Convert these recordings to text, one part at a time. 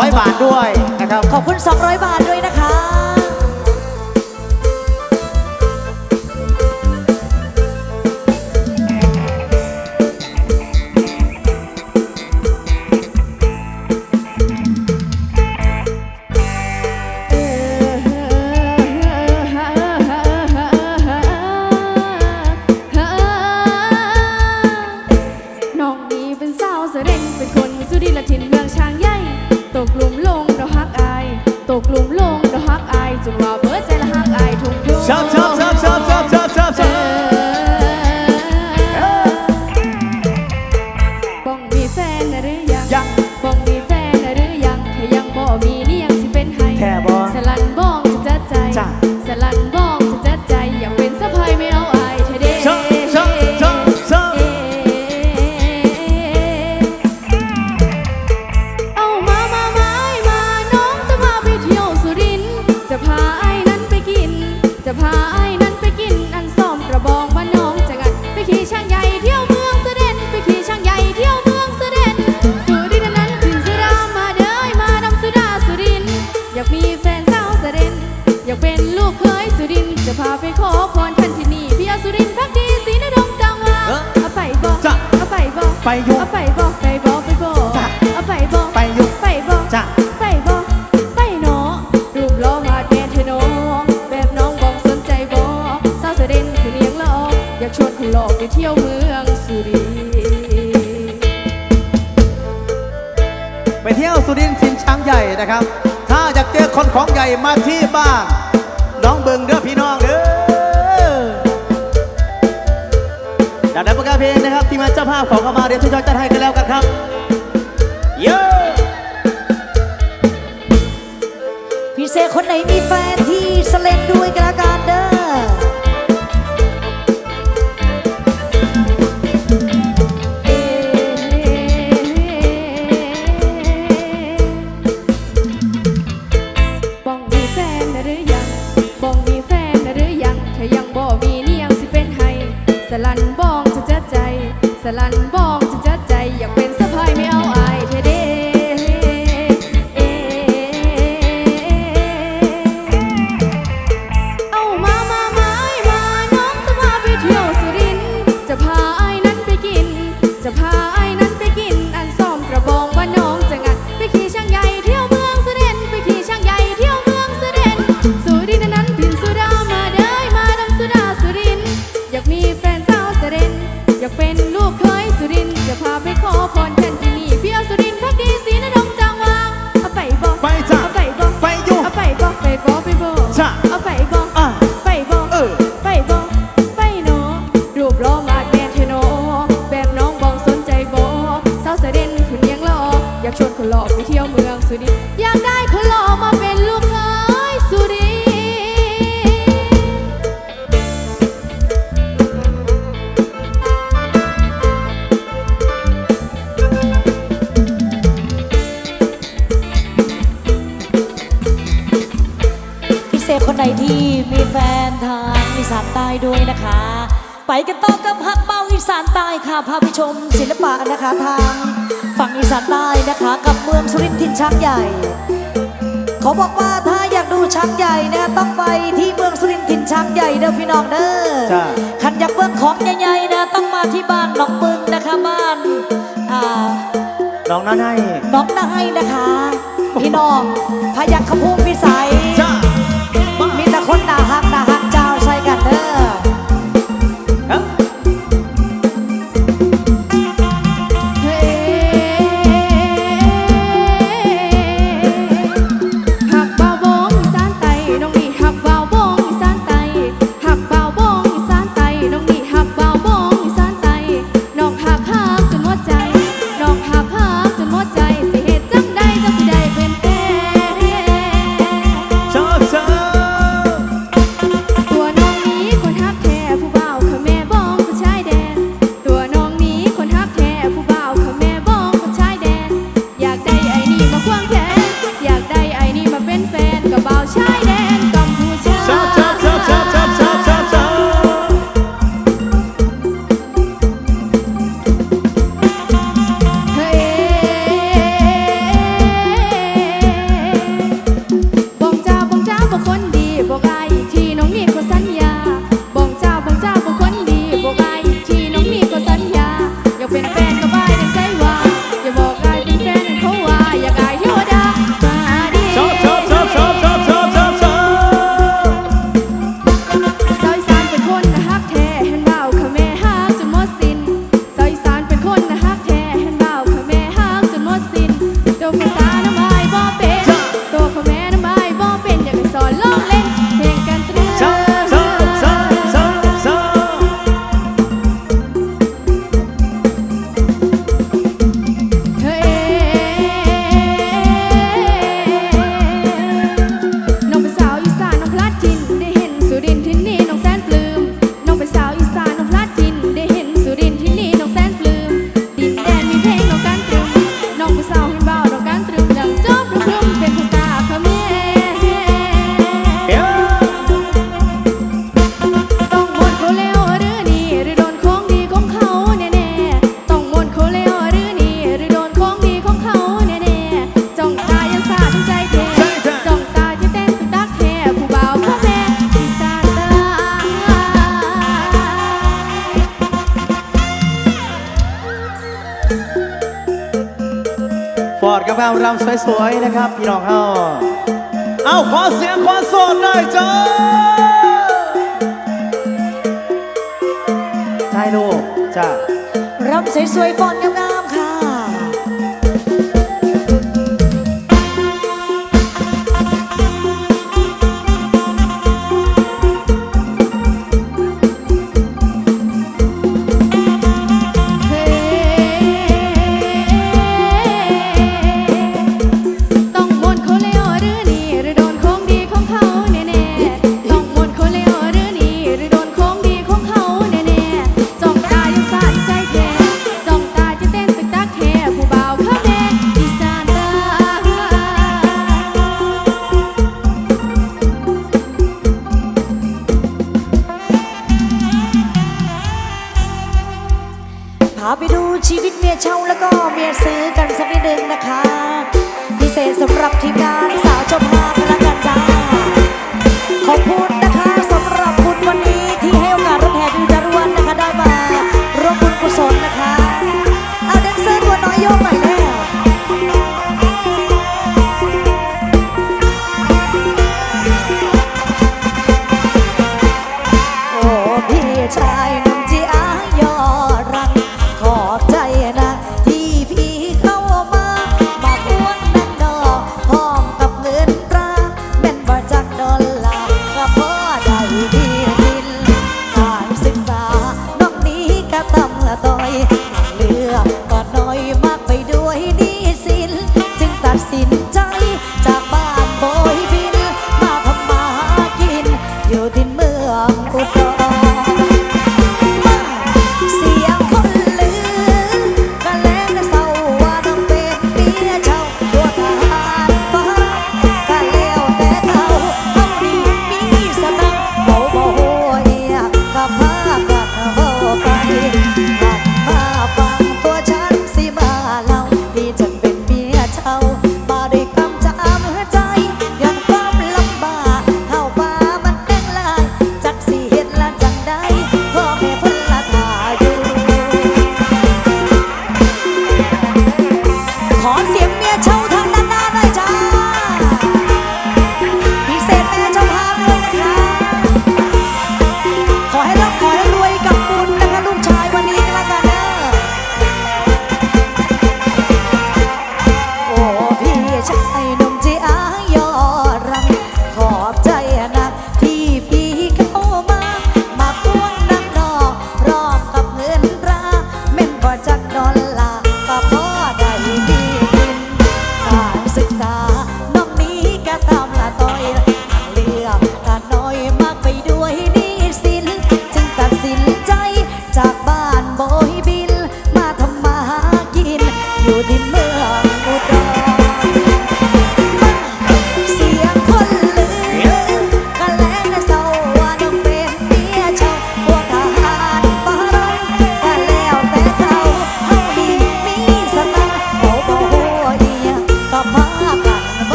200 บาทด้วยนะครับ ขอบคุณ 200 บาทด้วยนะะ อยากมีแฟนสาวสะเด็น อยากเป็นลูกเคยสุดิน จะพาไปขอพรท่านที่นี่พี่อสุรินพักดีสีนดงจังวาเอาไปบ่เอาไปบ่ไปอยู่ เอาไปบ่ ของใหญ่มาที่บ้าน น้องเบิงเด้อพี่น้องเด้อจากนั้ประกาศเพลงนะครับ ที่มาเจ้าภาพของเข้ามาเรียนทุกท่านจะให้กันแล้วกันครับ เย้พี่เซคนไหนมีแฟนที่สเลนด้วยกันากชวนคนหล่อไปเที่ยวเมืองสุรินอยากได้คนหล่อมาเป็นลูกเขยสุรินพิเศษคนใดที่มีแฟนทางอีสานใต้ด้วยนะคะ ไปกันต่อกับฮักเบาอีสานใต้ค่ะพาไปชมศิลปะนะคะทาง นช้างใหญ่ เขาบอกว่าถ้าอยากดูช้างใหญ่นะต้องไปที่เมืองสุรินทร์ถิ่นช้างใหญ่เด้อพี่น้องเด้อขันอยากเบื้งของใหญ่ๆนะต้องมาที่บ้านหนองปึงนะคะบ้านอ่น้องน่าให้น้องน่าให้นะคะ พี่น้องพยัคฆภูมิพิสัย รำสวยๆนะครับ พี่น้องเฮาเอาขอเสียงขอโสดหน่อยจ้าใช่ลูกจ้ารำสวยๆฟอนงาม 早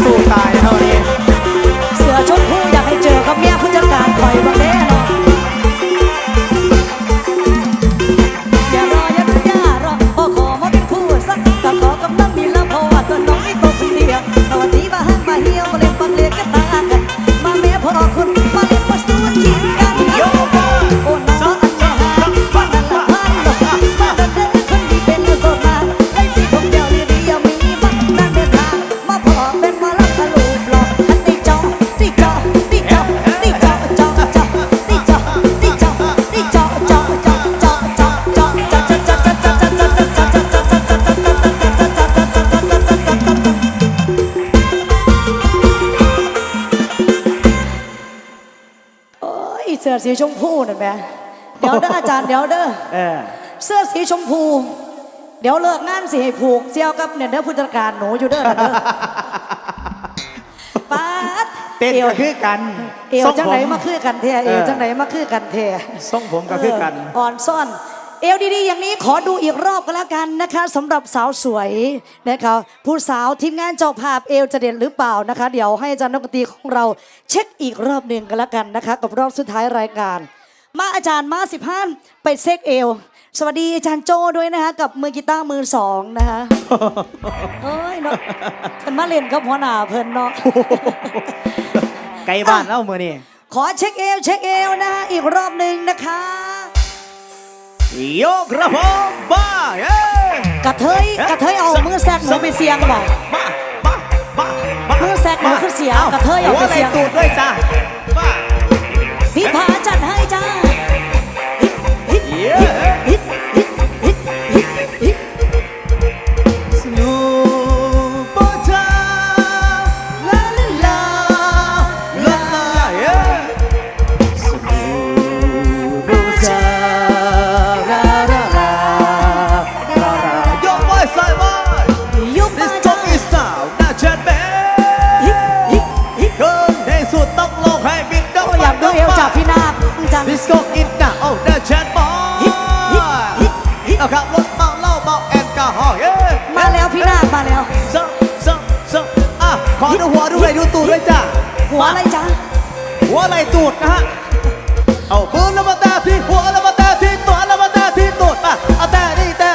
สู้ตายเท่านี้ สื้อสีชมพูนั่นแหม่เดี๋ยวเด้ออาจารย์เดี๋ยวเด้อเออเสื้อสีชมพู เดี๋ยวเลิกงานสิให้ผูกเสี่ยวกับเนี่ยเด้อผู้จัดการหนูอยู่เด้อเด้อป๊าดเต้นเอวก็คือกันเอวทรงจังไหนผมมาคือกันแท้เอวเออจังไหนมาคือกันแท้ทรงผมก็คือกันเอ่อนซ่อน เอวดีๆ อย่างนี้ขอดูอีกรอบก็แล้วกันนะคะสำหรับสาวสวยนะคะผู้สาวทีมงานเจ้าภาพเอวจะเด่นหรือเปล่านะคะ เดี๋ยวให้อาจารย์นกดนตรีของเราเช็คอีกรอบหนึ่งก็แล้วกันนะคะ กับรอบสุดท้ายรายการ มาอาจารย์มาสิบห้าไปเซ็กเอว สวัสดีอาจารย์โจ้ด้วยนะคะกับมือกีตาร์มือสองนะคะเอ้ยเนาะเพิ่นมาเล่นกับหัวหน้าเพิ่นเนาะไกลบ้านเล่ามือนี่ขอเช็คเอวเช็คเอวนะคะอีกรอบหนึ่งนะคะโยกระผมบ้าเย้กระเทยกระเทยเอามือแซกหนูไปเสียงบอกบ้าบ้าบ้าบ้ามือแซกหนูคือเสียงกระเทยเอาไปเสียงหัวไหล่ตูดด้วยจ้าบ้าพี่ผาจัดให้จ้า อดูหัวดูไหล่ดูตูดด้วยจ้าหัวอะไรจ้าหัวไหล่ตูดนะฮะ เอาปืนแล้วมาแตะที่หัวแล้วมาแตะที่ตัวแล้วมาแตะที่ตูดมาเอาแต่นี่แต่